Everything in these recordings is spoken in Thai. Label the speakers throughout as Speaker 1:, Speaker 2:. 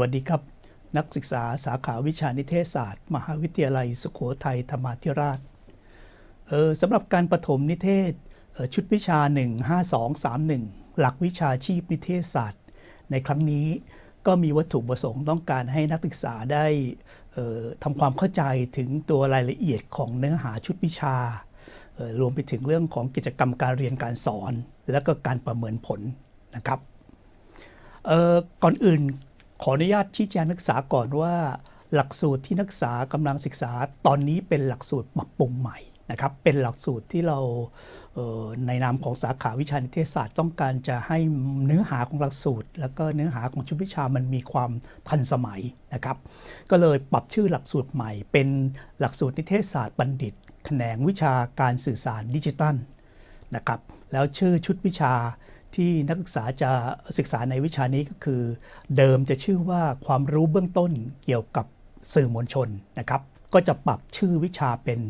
Speaker 1: วัสดีครับ นักศึกษาสาขาวิชานิเทศศาสตร์ มหาวิทยาลัยสุโขทัยธรรมาธิราชเออสำหรับการประถมนิเทศเออชุดวิชา 15231 หลักวิชาชีพนิเทศศาสตร์ ในครั้งนี้ก็มีวัตถุประสงค์ต้องการให้นักศึกษาได้เออทำความเข้าใจถึงตัวรายละเอียดของเนื้อหาชุดวิชาเออรวมไปถึงเรื่องของกิจกรรมการเรียนการสอน และก็การประเมินผลนะครับเออก่อนอื่น ขออนุญาตชี้แจงนักศึกษาก่อนว่า หลักสูตรที่นักศึกษากำลังศึกษาตอนนี้เป็นหลักสูตรปรับปรุงใหม่นะครับเป็นหลักสูตรที่เราเในนามของสาขาวิชานิเทศศาสตร์ต้องการจะให้เนื้อหาของหลักสูตร แล้วก็เนื้อหาของชุดวิชามันมีความทันสมัยนะครับก็เลยปรับชื่อหลักสูตรใหม่ เป็นหลักสูตรนิเทศศาสตร์บัณฑิต แขนงวิชาการสื่อสารดิจิทัลนะครับแล้วชื่อชุดวิชา ที่นักศึกษาจะศึกษาในวิชานี้ก็คือ เดิมจะชื่อว่าความรู้เบื้องต้นเกี่ยวกับสื่อมวลชนนะครับ ก็จะปรับชื่อวิชาเป็น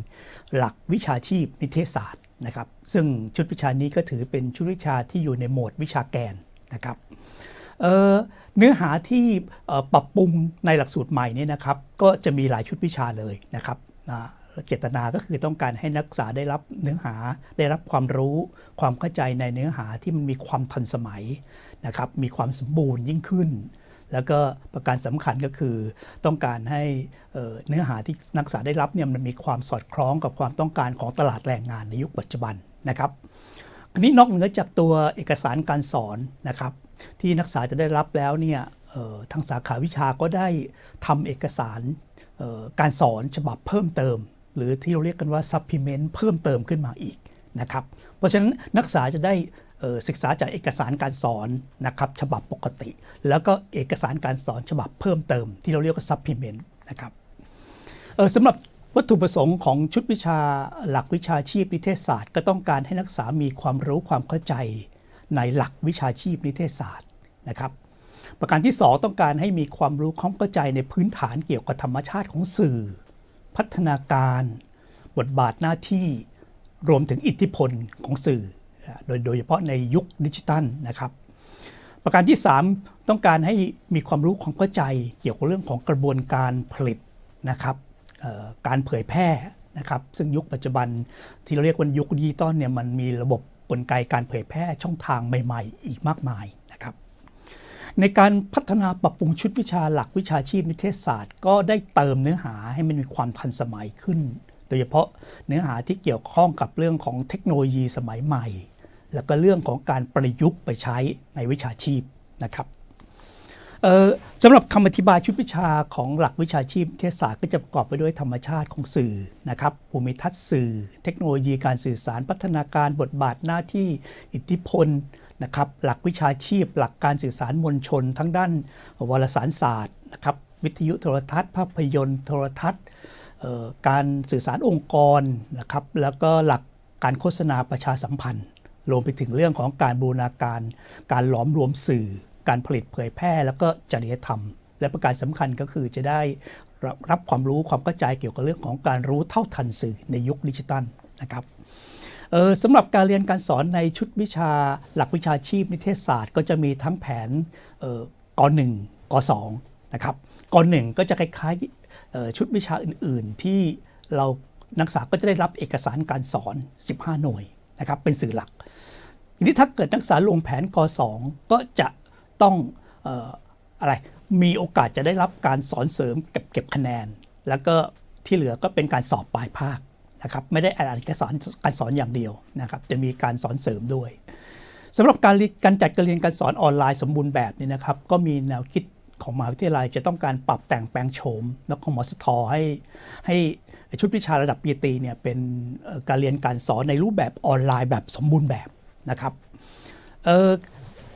Speaker 1: หลักวิชาชีพนิเทศศาสตร์นะครับ ซึ่งชุดวิชานี้ก็ถือเป็นชุดวิชาที่อยู่ในโหมดวิชาแกนนะครับเเนื้อหาที่ปรับปรุงในหลักสูตรใหม่นี่ยนะครับ ก็จะมีหลายชุดวิชาเลยนะครับ เจตนาก็คือต้องการให้นักศึกษาได้รับเนื้อหาได้รับความรู้ความเข้าใจในเนื้อหาที่มันมีความทันสมัยนะครับมีความสมบูรณ์ยิ่งขึ้น แล้วก็ประการสำคัญก็คือต้องการให้เนื้อหาที่นักศึกษาได้รับเนี่ยมันมีความสอดคล้องกับความต้องการของตลาดแรงงานในยุคปัจจุบันนะครับอันนี้นอกเหนือจากตัวเอกสารการสอนนะครับ ที่นักศึกษาจะได้รับแล้วเนี่ยทางสาขาวิชาก็ได้ทำเอกสารการสอนฉบับเพิ่มเติม หรือที่เราเรียกกันว่า supplement เพิ่มเติมขึ้นมาอีกนะครับ เพราะฉะนั้นนักศึกษาจะได้ศึกษาจากเอกสารการสอนนะครับฉบับปกติ แล้วก็เอกสารการสอนฉบับเพิ่มเติม ที่เราเรียกว่า supplement นะครับสำหรับวัตถุประสงค์ของชุดวิชาหลักวิชาชีพนิเทศศาสตร์ ก็ต้องการให้นักศึกษามีความรู้ความเข้าใจในหลักวิชาชีพนิเทศศาสตร์นะครับ ประการที่ 2 ต้องการให้มีความรู้ความเข้าใจในพื้นฐานเกี่ยวกับธรรมชาติของสื่อ พัฒนาการ บทบาทหน้าที่รวมถึงอิทธิพลของสื่อ โดยโดยเฉพาะในยุคดิจิทัลนะครับ ประการที่ 3 ต้องการให้มีความรู้ความเข้าใจเกี่ยวกับเรื่องของกระบวนการผลิตนะครับการเผยแพร่นะครับ ซึ่งยุคปัจจุบันที่เราเรียกว่ายุคดิจิตอลเนี่ยมันมีระบบกลไกการเผยแพร่ช่องทางใหม่ ๆ อีกมากมาย ในการพัฒนาปรับปรุงชุดวิชาหลักวิชาชีพนิเทศศาสตร์ ก็ได้เติมเนื้อหาให้มันมีความทันสมัยขึ้น โดยเฉพาะเนื้อหาที่เกี่ยวข้องกับเรื่องของเทคโนโลยีสมัยใหม่ แล้วก็เรื่องของการประยุกต์ไปใช้ในวิชาชีพนะครับสำหรับคำอธิบายชุดวิชาของหลักวิชาชีพนิเทศศาสตร์ก็จะประกอบไปด้วยธรรมชาติของสื่อนะครับภูมิทัศน์สื่อ เทคโนโลยีการสื่อสารพัฒนาการบทบาทหน้าที่อิทธิพล นะครับหลักวิชาชีพ หลักการสื่อสารมวลชน ทั้งด้านวารสารศาสตร์นะครับวิทยุโทรทัศน์ ภาพยนตร์โทรทัศน์การสื่อสารองค์กรนะครับแล้วก็หลักการโฆษณาประชาสัมพันธ์ รวมไปถึงเรื่องของการบูรณาการ การหลอมรวมสื่อ การผลิตเผยแพร่ แล้วก็จริยธรรม และประการสำคัญก็คือจะได้รับรับความรู้ความเข้าใจเกี่ยวกับเรื่องของการรู้เท่าทันสื่อในยุคดิจิตัลนะครับ เออสำหรับการเรียนการสอนในชุดวิชาหลักวิชาชีพนิเทศศาสตร์ ก็จะมีทั้งแผนเออกหนึ่งกสองนะครับกหนึ่งก็จะคล้ายๆชุดวิชาอื่น ๆ ที่เรานักศึกษาก็จะได้รับเอกสารการสอน 15 หน่วยนะครับเป็นสื่อหลักทีนี้ถ้าเกิดนักศึกษาลงแผนก2ก็จะต้องอออะไรมีโอกาสจะได้รับการสอนเสริมเก็บเก็บคะแนน แล้วก็ที่เหลือก็เป็นการสอบปลายภาค นะครับไม่ได้อ่านเอกสารการสอนอย่างเดียวนะครับจะมีการสอนเสริมด้วยสำหรับการการจัดการเรียนการสอนออนไลน์สมบูรณ์แบบนี้นะครับก็มีแนวคิดของมหาวิทยาลัยจะต้องการปรับแต่งแปลงโฉมแล้วของมสทให้ให้ชุดวิชาระดับปริญญาตรีเนี่ยเป็นการเรียนการสอนในรูปแบบออนไลน์แบบสมบูรณ์แบบนะครับ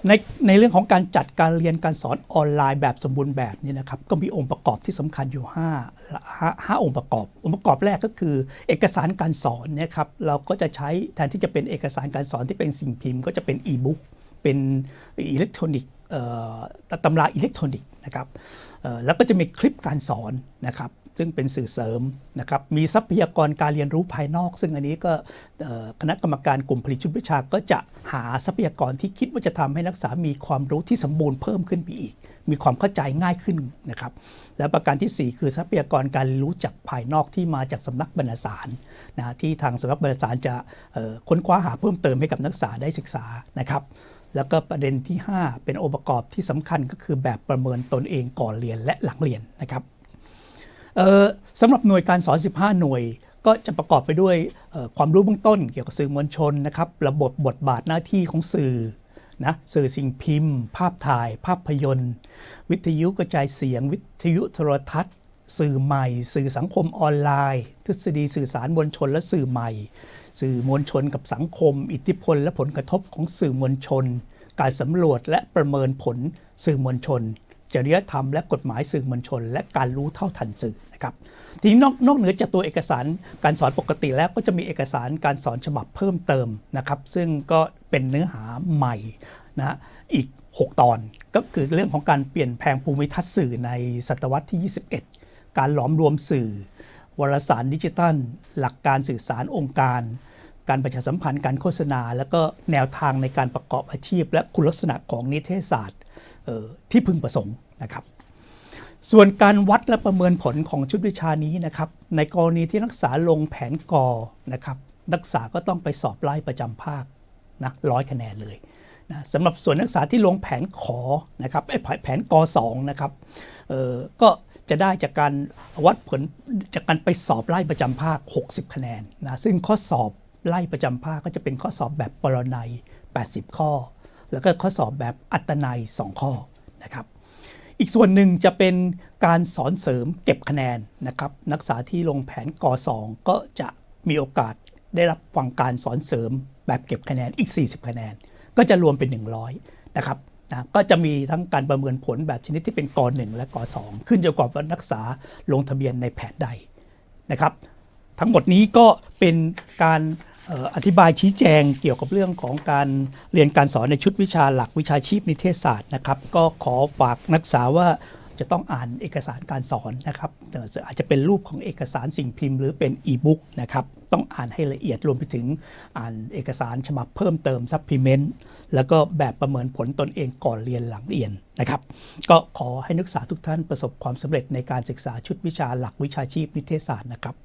Speaker 1: ในในเรื่องของการจัดการเรียนการสอนออนไลน์แบบสมบูรณ์แบบนี้นะครับก็มีองค์ประกอบที่สำคัญอยู่5ห้าห้าองค์ประกอบ องค์ประกอบแรกก็คือ เอกสารการสอนนะครับเราก็จะใช้แทนที่จะเป็นเอกสารการสอนที่เป็นสิ่งพิมพ์ก็จะเป็นอีบุ๊กเป็นอิเล็กทรอนิกส์ตำราอิเล็กทรอนิกส์นะครับแล้วก็จะมีคลิปการสอนนะครับ ซึ่งเป็นสื่อเสริมนะครับมีทรัพยากรการเรียนรู้ภายนอก ซึ่งอันนี้ก็คณะกรรมการกลุ่มผลิตชุดวิชาก็จะหาทรัพยากรที่คิดว่าจะทำให้นักศึกษามีความรู้ที่สมบูรณ์เพิ่มขึ้นไปอีก มีความเข้าใจง่ายขึ้นนะครับและประการทีสี่4 คือทรัพยากรการรู้จากภายนอกที่มาจากสำนักบรรณาสารนะที่ทางสำนักบรรณาสารจะค้นคว้าหาเพิ่มเติมให้กับนักศึกษาได้ศึกษานะครับแล้วก็ประเด็นที่ 5 เป็นองค์ประกอบที่สำคัญก็คือแบบประเมินตนเองก่อนเรียนและหลังเรียนนะครับ สำหรับหน่วยการสอน 15 หน่วยก็จะประกอบไปด้วยความรู้เบื้องต้นเกี่ยวกับสื่อมวลชนนะครับ ระบบบทบาทหน้าที่ของสื่อนะสื่อสิ่งพิมพ์ ภาพถ่าย ภาพยนตร์ วิทยุกระจายเสียง วิทยุโทรทัศน์ สื่อใหม่ สื่อสังคมออนไลน์ ทฤษฎีสื่อสารมวลชนและสื่อใหม่ สื่อมวลชนกับสังคม อิทธิพล และผลกระทบของสื่อมวลชน การสำรวจและประเมินผลสื่อมวลชน จริยธรรมและกฎหมายสื่อมวลชน และการรู้เท่าทันสื่อนะครับทีนี้นอกนอกเหนือจากตัวเอกสารการสอนปกติแล้วก็จะมีเอกสารการสอนฉบับเพิ่มเติมนะครับ ซึ่งก็เป็นเนื้อหาใหม่นะอีก 6 ตอนก็คือเรื่องของการเปลี่ยนแปลงภูมิทัศน์สื่อในศตวรรษที่ 21 การหลอมรวมสื่อ วารสารดิจิตัล หลักการสื่อสารองค์การ การประชาสัมพันธ์การโฆษณา แล้วก็แนวทางในการประกอบอาชีพ และคุณลักษณะของนิเทศศาสตร์ที่พึงประสงค์นะครับ ส่วนการวัดและประเมินผลของชุดวิชานี้นะครับ ในกรณีที่นักศึกษาลงแผนกอนะครับ นักศึกษาก็ต้องไปสอบไล่ประจำภาคนะร้อยคะแนนเลยนะสำหรับส่วนนักศึกษาที่ลงแผนขอนะครับเอ้แผนกสองนะครับก็จะได้จากการวัดผลจากการไปสอบไล่ประจำภาค 60 คะแนนนะซึ่งข้อสอบ ไล่ประจำภาคก็จะเป็นข้อสอบแบบปรนัย 80 ข้อ แล้วก็ข้อสอบแบบอัตนัย 2 ข้อนะครับอีกส่วนหนึ่งจะเป็นการสอนเสริมเก็บคะแนนนะครับนักศึกษาที่ลงแผนก2ก็จะมีโอกาสได้รับฟังการสอนเสริมแบบเก็บคะแนนอีก 40 คะแนน ก็จะรวมเป็น 100นะครับนะก็จะมีทั้งการประเมินผลแบบชนิดที่เป็นก1และก2ขึ้นอยู่กับว่านักศึกษาลงทะเบียนในแผนใดนะครับ ทั้งหมดนี้ก็เป็นการ อธิบายชี้แจงเกี่ยวกับเรื่องของการเรียนการสอนในชุดวิชาหลักวิชาชีพนิเทศศาสตร์นะครับ ก็ขอฝากนักศึกษาว่าจะต้องอ่านเอกสารการสอนนะครับอาจจะเป็นรูปของเอกสารสิ่งพิมพ์หรือเป็นอีบุ๊กนะครับต้องอ่านให้ละเอียดรวมไปถึงอ่านเอกสารฉบับเพิ่มเติมซัพพลีเมนต์แล้วก็แบบประเมินผลตนเองก่อนเรียนหลังเรียนนะครับ ก็ขอให้นักศึกษาทุกท่านประสบความสำเร็จในการศึกษาชุดวิชาหลักวิชาชีพนิเทศศาสตร์นะครับ